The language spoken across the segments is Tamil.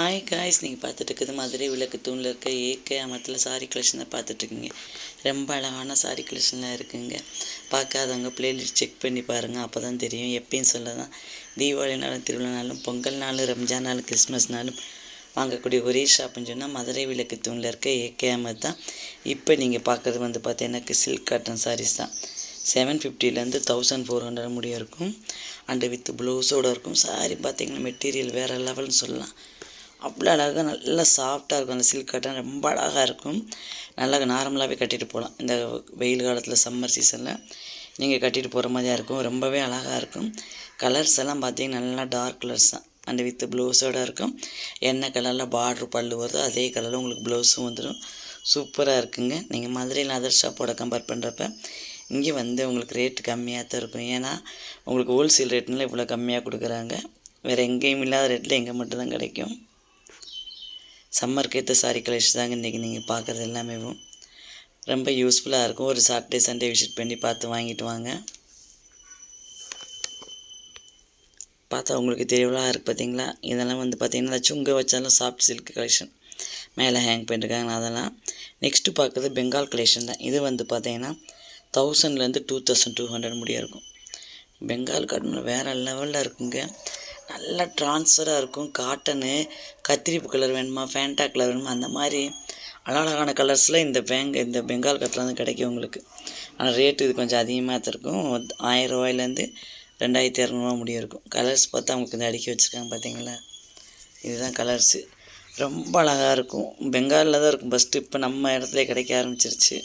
ஹாய் காய்ஸ் நீங்கள் பார்த்துட்டு இருக்குது மதுரை விளக்கு தூணில் இருக்க ஏகே அமத்தில் சாரி கலெக்ஷன் தான் பார்த்துட்ருக்கீங்க ரொம்ப அழகான சாரி கலெக்ஷன்லாம் இருக்குங்க. பார்க்காதவங்க பிளேலிஸ்ட் செக் பண்ணி பாருங்கள் அப்போ தான் தெரியும். எப்பயும் சொல்ல தான் தீபாவளினாலும் திருவிழானாலும் பொங்கல் நாளும் ரம்ஜான் நாளும் கிறிஸ்மஸ்னாலும் வாங்கக்கூடிய ஒரே ஷாப்புன்னு சொன்னால் மதுரை விளக்கு தூணில் இருக்க ஏகே அமத் தான். இப்போ நீங்கள் பார்க்குறது வந்து பார்த்தீங்கன்னாக்கு சில்க் காட்டன் சாரீஸ் தான். செவன் ஃபிஃப்டிலேருந்து தௌசண்ட் ஃபோர் ஹண்ட்ரட் முடியும் இருக்கும். அண்டு வித் ப்ளவுஸோடு இருக்கும். சாரி பார்த்தீங்கன்னா மெட்டீரியல் வேறு லெவல்னு சொல்லலாம். அவ்வளோ அழகாக நல்லா சாஃப்டாக இருக்கும். அந்த சில்க் கட்டன் ரொம்ப அழகாக இருக்கும். நல்லா நார்மலாகவே கட்டிட்டு போகலாம். இந்த வெயில் காலத்தில் சம்மர் சீசனில் நீங்கள் கட்டிட்டு போகிற மாதிரியாக இருக்கும். ரொம்பவே அழகாக இருக்கும். கலர்ஸ் எல்லாம் பார்த்தீங்கன்னா நல்லா டார்க் கலர்ஸ் தான். அண்ட் வித் ப்ளவுஸோடு இருக்கும். என்ன கலரில் பார்ட்ரு பல்லு வருதோ அதே கலரில் உங்களுக்கு ப்ளவுஸும் வந்துடும் சூப்பராக இருக்குங்க. நீங்கள் மதுரையில் அதர் ஷாப்போட கம்பேர் பண்ணுறப்ப இங்கே வந்து உங்களுக்கு ரேட்டு கம்மியாக தான் இருக்கும். ஏன்னா உங்களுக்கு ஹோல்சேல் ரேட்னால இவ்வளோ கம்மியாக கொடுக்குறாங்க. வேறு எங்கேயும் இல்லாத ரேட்டில் எங்கே மட்டும்தான் கிடைக்கும். சம்மருக்கு ஏற்ற சாரி கலெக்ஷன் தாங்க இன்றைக்கி நீங்கள் பார்க்குறது எல்லாமே ரொம்ப யூஸ்ஃபுல்லாக இருக்கும். ஒரு சாட்டர்டே சண்டே விசிட் பண்ணி பார்த்து வாங்கிட்டு வாங்க. பார்த்தா உங்களுக்கு தெரியவலாக இருக்குது பார்த்தீங்களா இதெல்லாம் வந்து பார்த்திங்கன்னா சுங்க வச்சாலும் சாஃப்ட் சில்க் கலெக்ஷன் மேலே ஹேங் பண்ணிருக்காங்க அதெல்லாம். நெக்ஸ்ட்டு பார்க்குறது பெங்கால் கலெக்ஷன் தான். இது வந்து பார்த்திங்கன்னா தௌசண்ட்லேருந்து டூ தௌசண்ட் டூ ஹண்ட்ரட் முடிய இருக்கும். பெங்கால் காட்டன் வேறு லெவலில் இருக்குங்க. நல்லா ட்ரான்ஸ்ஃபராக இருக்கும். காட்டனு கத்திரிப்பு கலர் வேணுமா ஃபேண்டா கலர் வேணுமா அந்த மாதிரி அழகழகான கலர்ஸில் இந்த பேங்க் இந்த பெங்கால் கட்டில் வந்து கிடைக்கும் உங்களுக்கு. ஆனால் ரேட்டு இது கொஞ்சம் அதிகமாக தான் இருக்கும். ஆயிரம் ரூபாயிலேருந்து ரெண்டாயிரத்தி இரநூறுவா முடியும் இருக்கும். கலர்ஸ் பார்த்தா அவங்களுக்கு இந்த அடுக்கி வச்சுருக்காங்க பார்த்தீங்களா இதுதான் கலர்ஸு ரொம்ப அழகாக இருக்கும். பெங்காலில் தான் இருக்கும். ஃபஸ்ட்டு இப்போ நம்ம இடத்துல கிடைக்க ஆரம்பிச்சிருச்சு.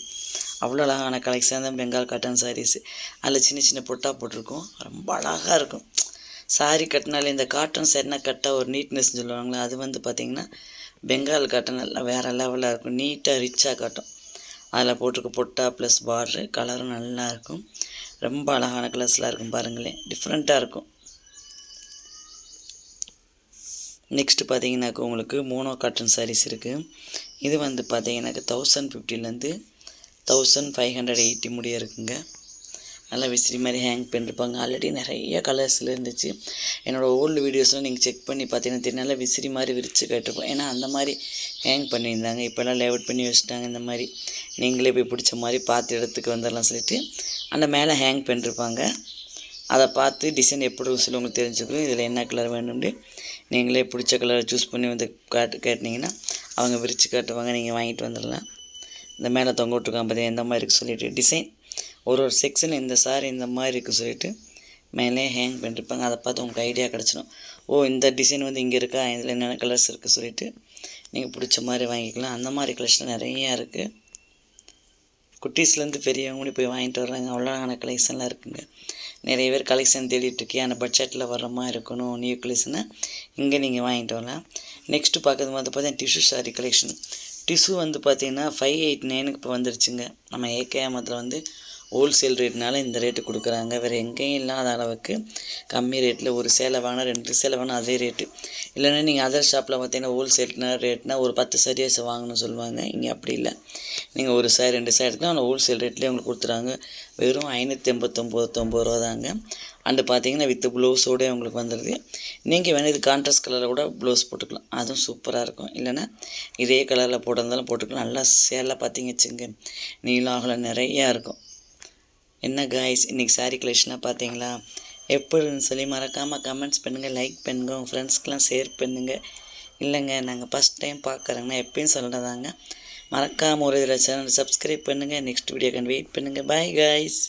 அவ்வளோ அழகான கலெக்ஷன் தான் பெங்கால் காட்டன் சாரீஸு அதில் சின்ன சின்ன பொட்டா போட்டிருக்கும். ரொம்ப அழகாக இருக்கும். சாரி கட்டினாலே இந்த காட்டன் சரினா கட்டால் ஒரு நீட்னஸ் சொல்லுவாங்களே அது வந்து பார்த்திங்கன்னா பெங்கால் காட்டன் நல்லா வேறு லெவலாக இருக்கும். நீட்டாக ரிச்சாக காட்டும். அதில் போட்டிருக்க பொட்டா ப்ளஸ் பார்ட்ரு கலரும் நல்லா இருக்கும். ரொம்ப அழகான கலர்ஸ்லாம் இருக்கும் பாருங்களேன் டிஃப்ரெண்ட்டாக இருக்கும். நெக்ஸ்ட்டு பார்த்தீங்கன்னாக்க உங்களுக்கு மோனோ காட்டன் சாரீஸ் இருக்குது இது வந்து பார்த்தீங்கன்னாக்க தௌசண்ட் ஃபிஃப்டிலேருந்து தௌசண்ட் ஃபைவ் ஹண்ட்ரட் எயிட்டி முடிய இருக்குங்க. நல்லா விசிறி மாதிரி ஹேங் பண்ணிருப்பாங்க ஆல்ரெடி நிறைய கலர்ஸில் இருந்துச்சு. என்னோடய ஓல்டு வீடியோஸ்லாம் நீங்கள் செக் பண்ணி பார்த்தீங்கன்னா தெரியும். நல்லா விசிறி மாதிரி விரித்து கட்டிருப்போம். ஏன்னா அந்த மாதிரி ஹேங் பண்ணியிருந்தாங்க. இப்போல்லாம் லேஅவுட் பண்ணி வச்சுட்டாங்க இந்த மாதிரி. நீங்களே போய் பிடிச்ச மாதிரி பார்த்து இடத்துக்கு வந்துடலாம் சொல்லிட்டு அந்த மேலே ஹேங் பண்ணிருப்பாங்க. அதை பார்த்து டிசைன் எப்படி சொல்லி உங்களுக்கு தெரிஞ்சுக்கணும். இதில் என்ன கலர் வேணும்னு நீங்களே பிடிச்ச கலரை சூஸ் பண்ணி வந்து காட்டு கேட்டிங்கன்னா அவங்க விரித்து காட்டுவாங்க. நீங்கள் வாங்கிட்டு வந்துடலாம். இந்த மேலே தொங்க விட்ருக்காங்க பார்த்தீங்கன்னா எந்த மாதிரி இருக்குது சொல்லிவிட்டு டிசைன் ஒரு ஒரு செக்ஷன் இந்த சாரி இந்த மாதிரி இருக்குது சொல்லிட்டு மேலே ஹேங் பண்ணிருப்பாங்க. அதை பார்த்து உங்களுக்கு ஐடியா கிடச்சிடும். ஓ இந்த டிசைன் வந்து இங்கே இருக்கா? இதில் என்னென்ன கலர்ஸ் இருக்குது சொல்லிட்டு நீங்கள் பிடிச்ச மாதிரி வாங்கிக்கலாம். அந்த மாதிரி கலெக்ஷன் நிறையா இருக்குது குட்டீஸ்லேருந்து பெரியவங்களும் போய் வாங்கிட்டு வர்றாங்க. அவ்வளோயான கலெக்ஷன்லாம் இருக்குங்க. நிறைய பேர் கலெக்ஷன் தேடிட்டுருக்கேன் அந்த பட்ஜெட்டில் வர்ற மாதிரி இருக்கணும். நியூ கலெக்ஷனை இங்கே நீங்கள் வாங்கிட்டு வரலாம். நெக்ஸ்ட்டு பார்க்குறது வந்து பார்த்தீங்கன்னா டிஷ்யூ சாரி கலெக்ஷன் டிஷ்யூ வந்து பார்த்திங்கன்னா ஃபைவ் எயிட் நைனுக்கு இப்போ வந்துருச்சுங்க. நம்ம ஏகேஎமத்தில் வந்து ஹோல்சேல் ரேட்னால இந்த ரேட்டு கொடுக்குறாங்க. வேறு எங்கேயும் இல்லாத அளவுக்கு கம்மி ரேட்டில் ஒரு சேலை வாங்கினா ரெண்டு சேலை வாங்கினா அதே ரேட்டு இல்லைன்னா நீங்கள் அதர் ஷாப்பில் பார்த்தீங்கன்னா ஹோல்சேல்னா ரேட்னா ஒரு பத்து சரியாஸ் வாங்கணும்னு சொல்லுவாங்க. இங்கே அப்படி இல்லை. நீங்கள் ஒரு சாரி ரெண்டு சாரி எடுத்துக்கலாம் ஆனால் ஹோல்சேல் ரேட்லேயே உங்களுக்கு கொடுத்துறாங்க வெறும் ஐநூற்றி எண்பத்தொம்போது தொம்பது ரூபா தாங்க. அண்டு பார்த்தீங்கன்னா வித் ப்ளவுஸோடே உங்களுக்கு வந்துடுது நீங்கள் வேணால் இது கான்ட்ராஸ்ட் கலரில் கூட ப்ளவுஸ் போட்டுக்கலாம். அதுவும் சூப்பராக இருக்கும். இல்லைன்னா இதே கலரில் போட்டிருந்தாலும் போட்டுக்கலாம். நல்லா சேலை பார்த்தீங்க வச்சுங்க நீளாகலாம் நிறையா இருக்கும். என்ன காய்ஸ் இன்றைக்கி சாரீ கலெக்ஷனாக பார்த்தீங்களா எப்படின்னு சொல்லி மறக்காமல் கமெண்ட்ஸ் பண்ணுங்கள் லைக் பண்ணுங்கள் உங்கள் ஃப்ரெண்ட்ஸ்க்கெலாம் ஷேர் பண்ணுங்கள் இல்லைங்க நாங்கள் ஃபஸ்ட் டைம் பார்க்குறோங்கன்னா எப்பயும் சொல்கிறதாங்க மறக்காமல் ஒரு இதில் சேனல் சப்ஸ்கிரைப் பண்ணுங்கள் நெக்ஸ்ட் வீடியோக்கான வெயிட் பண்ணுங்கள் பாய் காய்ஸ்